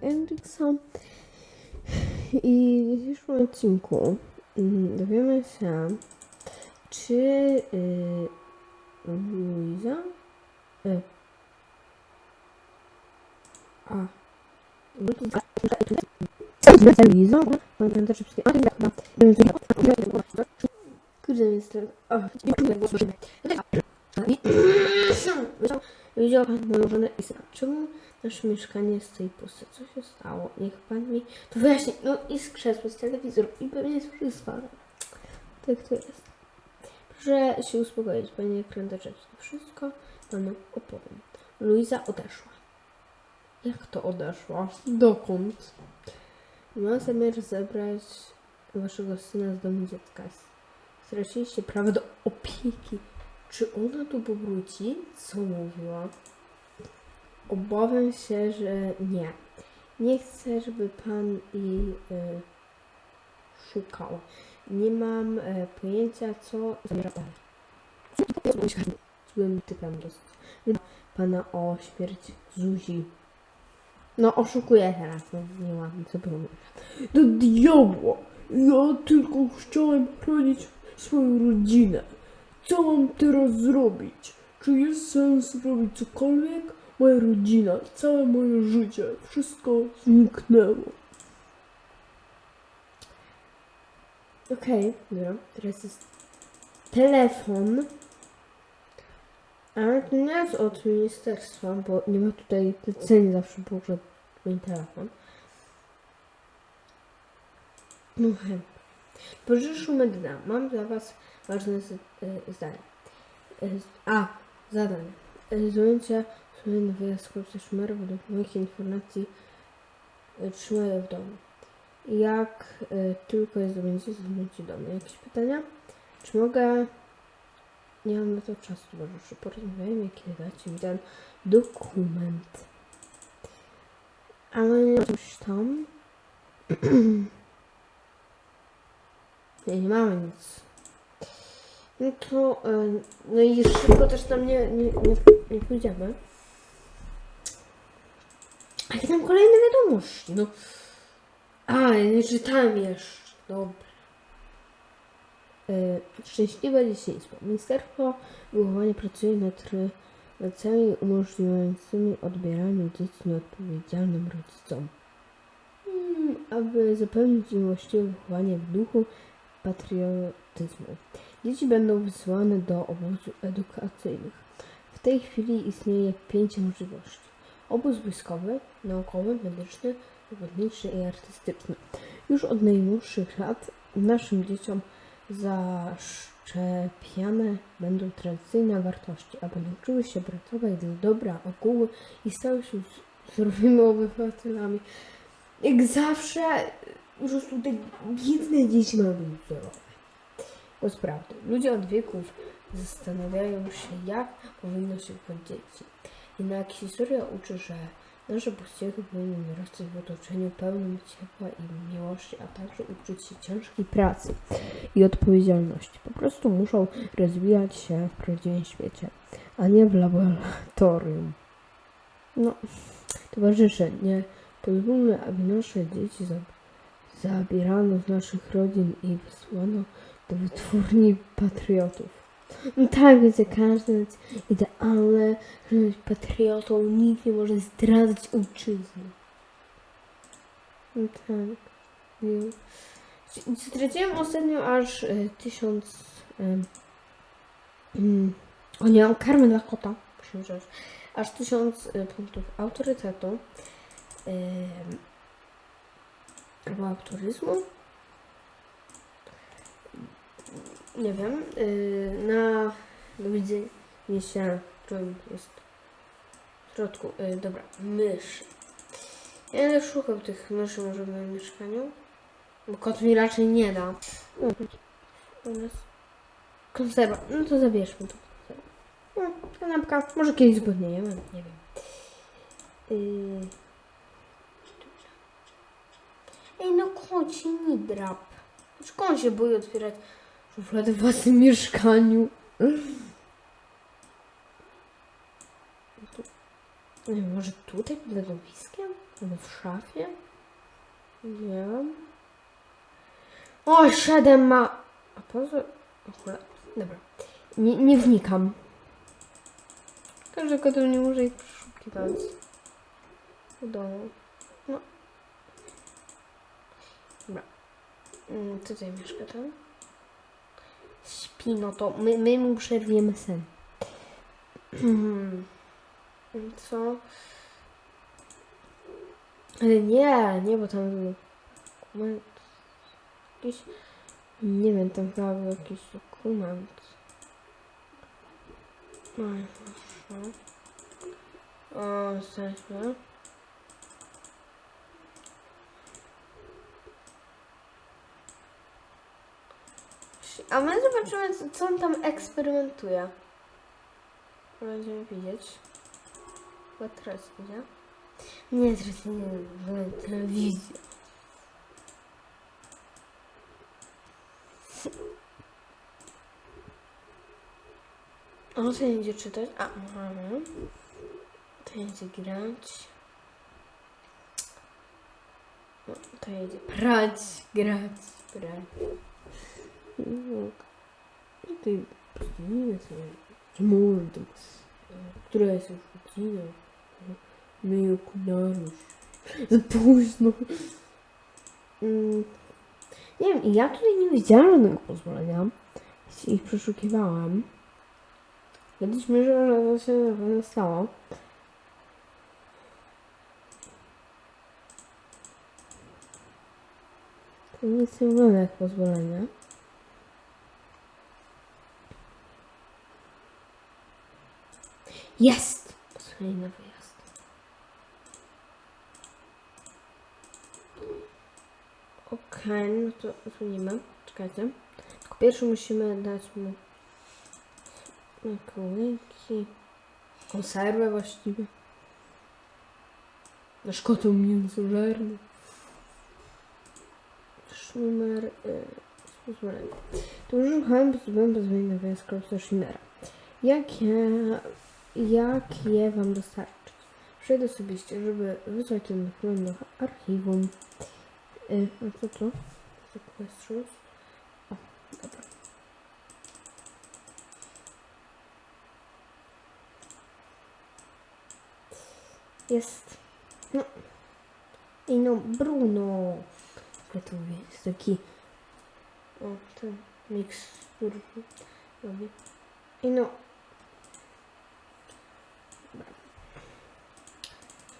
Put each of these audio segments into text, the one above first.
tutaj. I w dzisiejszym odcinku mm, dowiemy się, czy y, Luiza. Y, a. Luiza? Pamiętam czy wszystkie. A, tak, chyba. Kurde, jestem. O, Widział pan żonę Isa. Czemu nasze mieszkanie jest tutaj puste? Co się stało? Niech pan mi to wyjaśni. No i z krzesła, z telewizor i pewnie jest przyspane. Tak to jest. Proszę się uspokoić, panie krętaczek. Wszystko panu opowiem. Luiza odeszła. Jak to odeszła? Dokąd? Ma zamiar zabrać waszego syna z domu dziecka. Straciliście prawo do opieki. Czy ona tu powróci? Co mówiła? Obawiam się, że nie. Nie chcę, żeby pan jej y, szukał. Nie mam y, pojęcia, co zamierza pan. Złym typem dosyć. Pana o śmierć Zuzi. No, oszukuję teraz. No, nie ładnie, co było. Do diabła! Ja tylko chciałem chronić swoją rodzinę. Co mam teraz zrobić? Czy jest sens robić cokolwiek? Moja rodzina, całe moje życie, wszystko zniknęło. Okej, dobra, teraz jest telefon. Ale to nie jest od ministerstwa, bo nie ma tutaj ceny zawsze było, że mój telefon. No hej. Towarzyszu Medyna, mam dla Was ważne y, zdanie. Y, a, zadanie. Y, Zajęcia słynny wyjazd chłopca szmeru według moich informacji y, trzymają w domu. Jak y, tylko je zdobędziecie, zdobędziecie do mnie. Jakieś pytania? Czy mogę... Nie mam na to czasu, towarzyszu. Porozmawiajmy, kiedy dacie mi ten dokument. Ale nie coś tam. nie, nie mamy nic. No to, e, no i szybko też tam nie, nie, nie, nie pójdziemy. A jakie tam kolejne wiadomości, no. A, ja nie czytałem jeszcze, dobra. E, Szczęśliwe dzieciństwo. Ministerstwo Wychowania pracuje nad regulacjami umożliwiającymi odbieranie dzieci nieodpowiedzialnym rodzicom. Mm, aby zapewnić im właściwe wychowanie w duchu patriotyzmu. Dzieci będą wysyłane do obozów edukacyjnych. W tej chwili istnieje pięć możliwości. Obóz wojskowy, naukowy, medyczny, robotniczy i artystyczny. Już od najmłodszych lat naszym dzieciom zaszczepiane będą tradycyjne wartości, aby nauczyły się pracować dla dobra ogółu i stały się zdrowymi obywatelami. Jak zawsze, po prostu te biedne dzieci mają być zdrowe. Sprawdy, ludzie od wieków zastanawiają się, jak powinno się chować dzieci. Jednak historia uczy, że nasze pościechy powinny rosnąć w otoczeniu pełnym ciepła i miłości, a także uczyć się ciężkiej pracy i odpowiedzialności. Po prostu muszą rozwijać się w prawdziwym świecie, a nie w laboratorium. No, towarzysze, nie pozwólmy, aby nasze dzieci zab- zabierano z naszych rodzin i wysłano do wytwórni patriotów. No tak, wiecie, każdy jest idealny, żeby być patriotą, nikt nie może zdradzać ojczyzny. No tak. wiem. Straciłem ostatnio aż y, tysiąc... Y, mm, o nie, mam karmę dla kota. Rzecz. Aż tysiąc y, punktów autorytetu. Y, albo autoryzmu. Nie wiem. Y, na do widzenia się, którym jest w środku. Y, dobra, myszy. Ja będę szukał tych myszy może w moim mieszkaniu. Bo kot mi raczej nie da. Konserwa. No to zabierzmy to. No, kanapka. Może kiedyś zgodniejemy, nie wiem. Yy... Ej, no koci, nie drap. On się boi otwierać szufladę w własnym mieszkaniu? Nie może tutaj pod legowiskiem? Albo w szafie? Nie. O, 7 ma... A po co? Cholera. Dobra. Nie, nie wnikam. Każdy kotów nie może ich przeszukiwać. W domu. No. Dobra. Mm, Tutaj mieszka ten. Śpi, no to my, my mu przerwiemy sen. Co? Ale nie, nie, bo tam był. Jakiś, nie wiem, tam chyba był jakiś dokument. No proszę. O, jesteśmy. A my zobaczymy, co- on tam eksperymentuje. Będziemy widzieć. Chyba teraz widzę. Nie, teraz nie, w telewizji. O, to będzie czytać. A, mamy. To będzie grać. No, to jedzie prać, grać, prać. No, postanowię sobie, że mordą, która jest już godzina, myję okularów. Za późno. Mm. Nie wiem, ja tutaj nie widziałam żadnego pozwolenia. Jeśli ich przeszukiwałam. Kiedyś myślę, że to się na pewno stało. To nic nie wygląda jak pozwolenie. Jest! Pozwolenie na wyjazd. Okej, no to zmienimy. Czekajcie. Tylko pierwszy musimy dać mu nakołyki. Konserwę właściwie. Nasz kotą mięsożerny. Numer... Y. To użyłem pozwolenia pozwolenia na wyjazd Schimera. Jakie... Jakie wam dostarczyć? Przejdę osobiście, żeby wysłać ten dokument do archiwum. Y, a co to? Sequestrus. O, dobra. Jest. No. I no, Bruno. Gotowy. Jest taki. O, ten mikstur robi. I no. Dobra. Ym.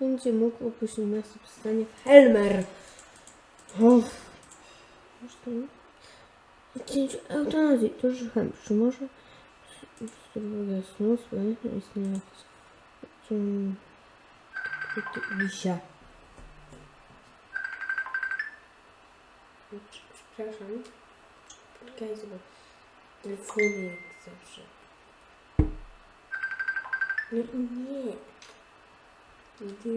Będzie mógł opuścić miasto powstanie w Helmer. O. Masz tam? Odcięć eutanazji. To już chęt. Czy może Zdrowia snu, swoje istnieje jakieś... Wisia. Przepraszam. Czekajcie, bo telefonie jak zawsze. No nie. Gdzie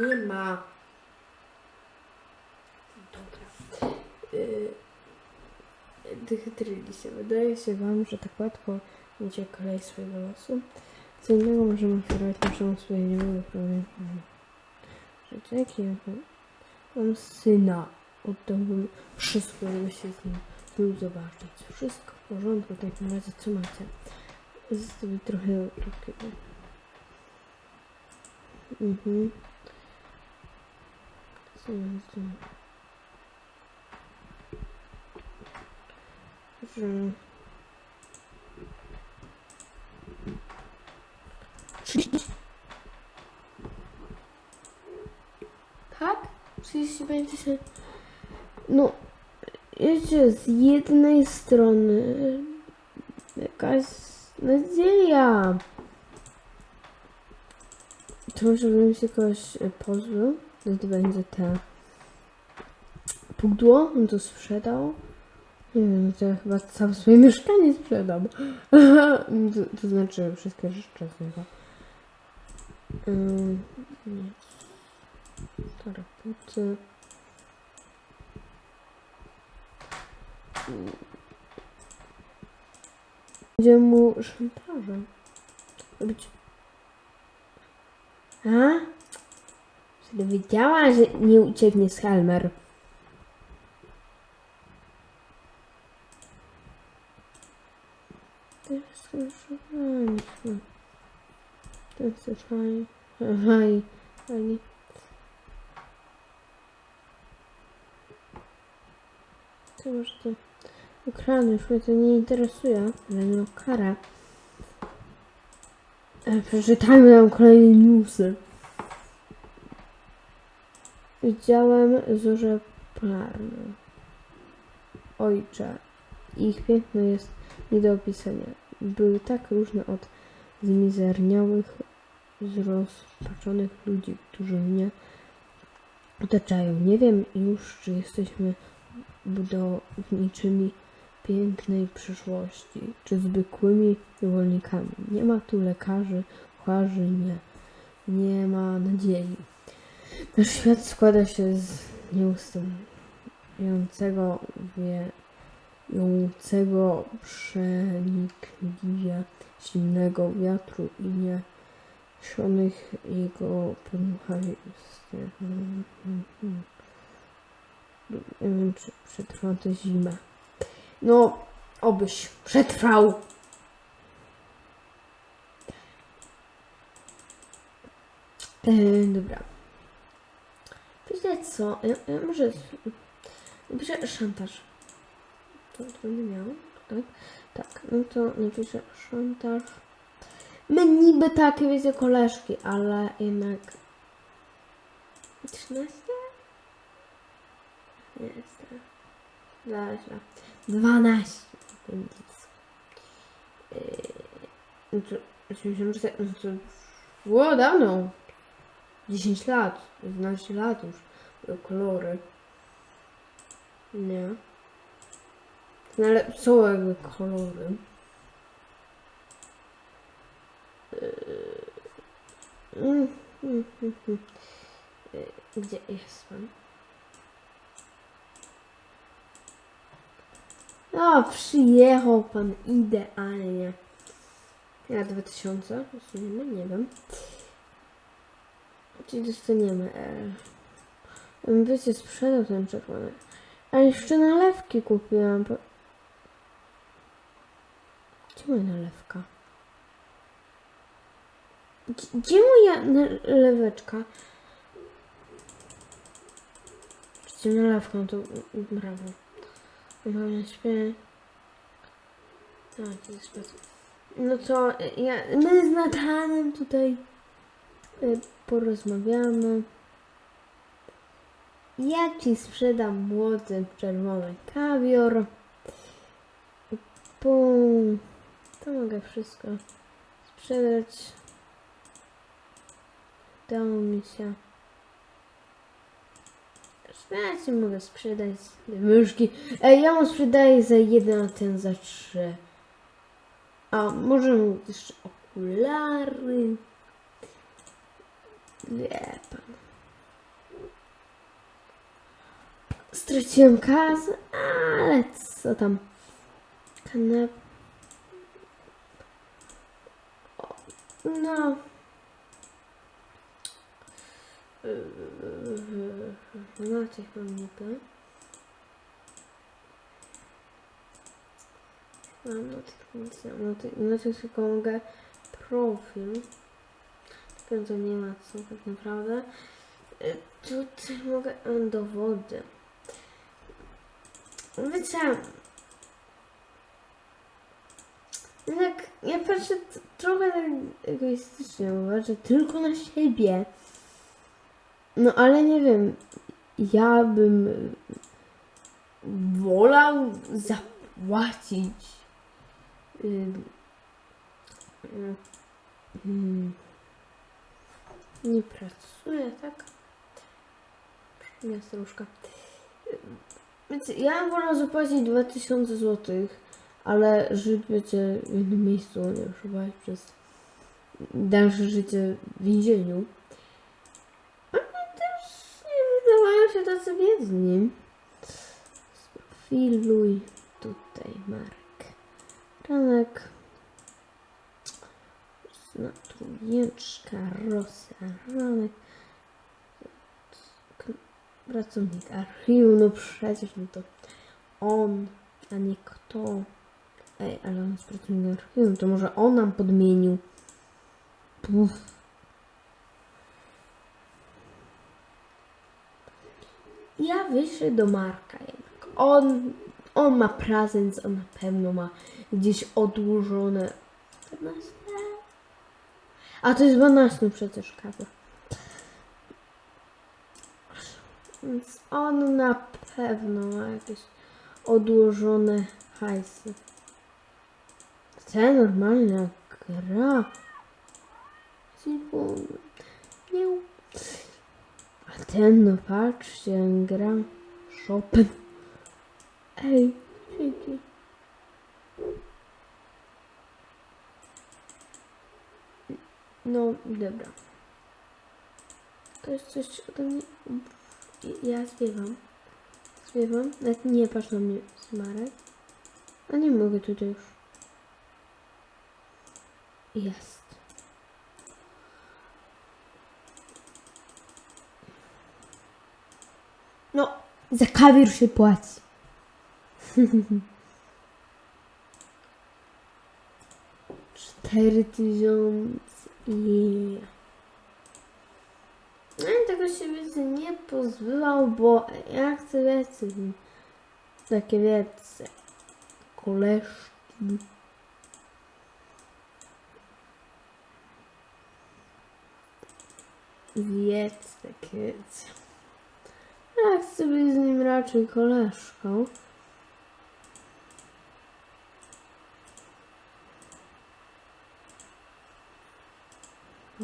Nie ma. Dobra. Y Dychytryli się. Wydaje się wam, że tak łatwo idzie kolej swojego losu. Co innego możemy oferować naszemu swojemu problemu. Życie, jaki ja mam? Syna. Oddałbym wszystko, żeby się z nim znów zobaczyć. Wszystko w porządku, w takim razie co macie? Zostawię trochę takiego. Mhm. Co wiecie, z jednej strony jakaś nadzieja. To, żebym się kogoś e, pozbył, to będzie te pudło, on to sprzedał. Nie wiem, to ja chyba całe swoje mieszkanie sprzedam. to, to znaczy wszystkie rzeczy z niego. Ym, nic. Taraputy. Będzie mu szantażem. Robić. A? Wtedy wiedziała, że nie ucieknie z Helmer. To jest fajnie. Fajnie. Fajnie. Co to? Ekrany, już mnie to nie interesuje, ale no kara. E, Przeczytajmy nam kolejne newsy. Widziałem zorze polarne. Ojcze, ich piękno jest nie do opisania. Były tak różne od zmizerniałych, zrozpaczonych ludzi, którzy mnie otaczają. Nie wiem już, czy jesteśmy budowniczymi pięknej przyszłości, czy zwykłymi niewolnikami. Nie ma tu lekarzy, kucharzy, nie. Nie ma nadziei. Nasz świat składa się z nieustającego, wiejącego przenikliwie zimnego wiatru i niesionych jego podmuchami. Nie wiem, czy przetrwa tę zimę. No, obyś przetrwał. E, dobra. Wiecie co? Ja, ja może... Napiszę szantaż. To, to będę miał, tak? Tak, no to napiszę szantaż. My niby takie, wiecie, koleżki, ale jednak... 13? Nie. Źle, źle. 12. Nic. Yy, no to, myślałem, że no to było dawno. 10 lat, 12 lat już. Kolory. Nie. No ale są jakby kolory. Yy, mm, mm, mm. Yy, Gdzie jest pan? O, przyjechał pan idealnie. Ja 2000 dostaniemy, nie wiem. Czy dostaniemy? E, wiecie, sprzedał ten czerwony. A jeszcze nalewki kupiłam. Gdzie moja nalewka? Gdzie, moja naleweczka? Gdzie nalewka? No to brawo. To jest. No to ja, my z Natanem tutaj y, porozmawiamy. Ja ci sprzedam młody czerwony kawior. Pum. To mogę wszystko sprzedać. Udało mi się. Ja ci mogę sprzedać myszki. Ja mu sprzedaję za jeden, a ten za trzy. A może mu jeszcze okulary. Wie pan. Straciłem kasę, ale co tam. Kanap. No. Coś mam niby. Mam no nie mam. No mogę profil. To nie ma co tak naprawdę. Y, Tutaj mogę e, dowody. Wiecie, jednak ja patrzę trochę egoistycznie, uważam tylko na siebie. No ale nie wiem, ja bym wolał zapłacić. Nie pracuję, tak? Miasto różka. Więc ja bym wolał zapłacić 2000 zł, ale żyć wiecie w jednym miejscu, nie przebywać przez dalsze życie w więzieniu. Nie tacy biedni. Sprofiluj tutaj Mark. Ranek na trójeczka, rozsaranek, pracownik archiwum, no przecież no to on, a nie kto. Ej, ale on jest pracownikiem archiwum, to może on nam podmienił. Puf. Ja wyślę do Marka jednak. On, on ma prezent, on na pewno ma gdzieś odłożone 14. A to jest 12 przecież kawa. Więc on na pewno ma jakieś odłożone hajsy. Chce normalna gra. Nie. Ten, no patrzcie, gra Chopin. Ej, dzięki. No, dobra. To jest coś ode mnie. Ja śpiewam. Śpiewam. Nawet nie patrz na mnie, Smarek. A nie mogę tutaj już. Jest. No, za kawir się płaci. Cztery tysiące. Yeah. No i tego się wiecie nie pozbywał, bo ja chcę wiecie, takie wiecie, koleżki. Wiec, takie wiecie. Ja chcę być z nim raczej koleżką.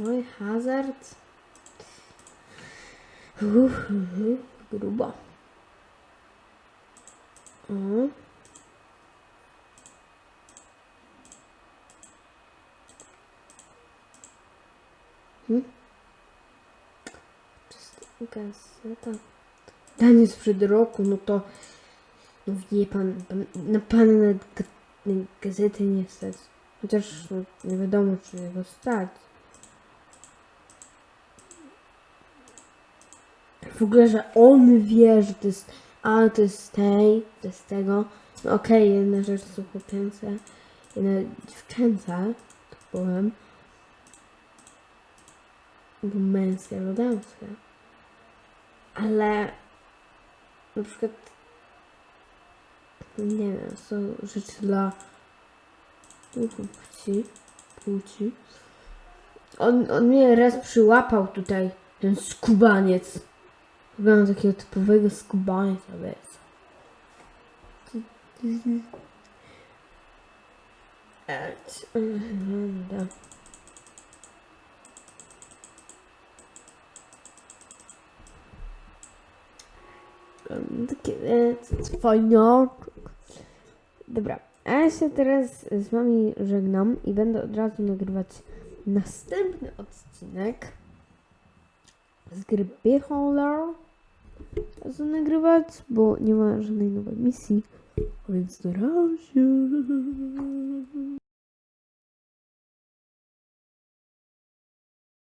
Oj, hazard. Uff, uff, grubo. O. Hmm? Czysta. Danie sprzed roku, no to no wie pan, pan na pana na ga- na gazety nie stać. Chociaż no, nie wiadomo, czy jego stać. W ogóle, że on wie, że to jest, a to jest z tej, to jest z tego. No okej, jedna rzecz to chłopięce, jedna dziewczęca, tak powiem. Albo męskie, albo. Ale na przykład nie wiem, są rzeczy dla płci, płci. On, on mnie raz przyłapał tutaj, ten skubaniec. Wygląda takiego typowego skubańca, wiesz. Eć, wygląda. Em, Takie wiecie, fajniaczek. Dobra, a ja się teraz z wami żegnam i będę od razu nagrywać następny odcinek z gry Beholder. Razu nagrywać, bo nie ma żadnej nowej misji. Więc na razie.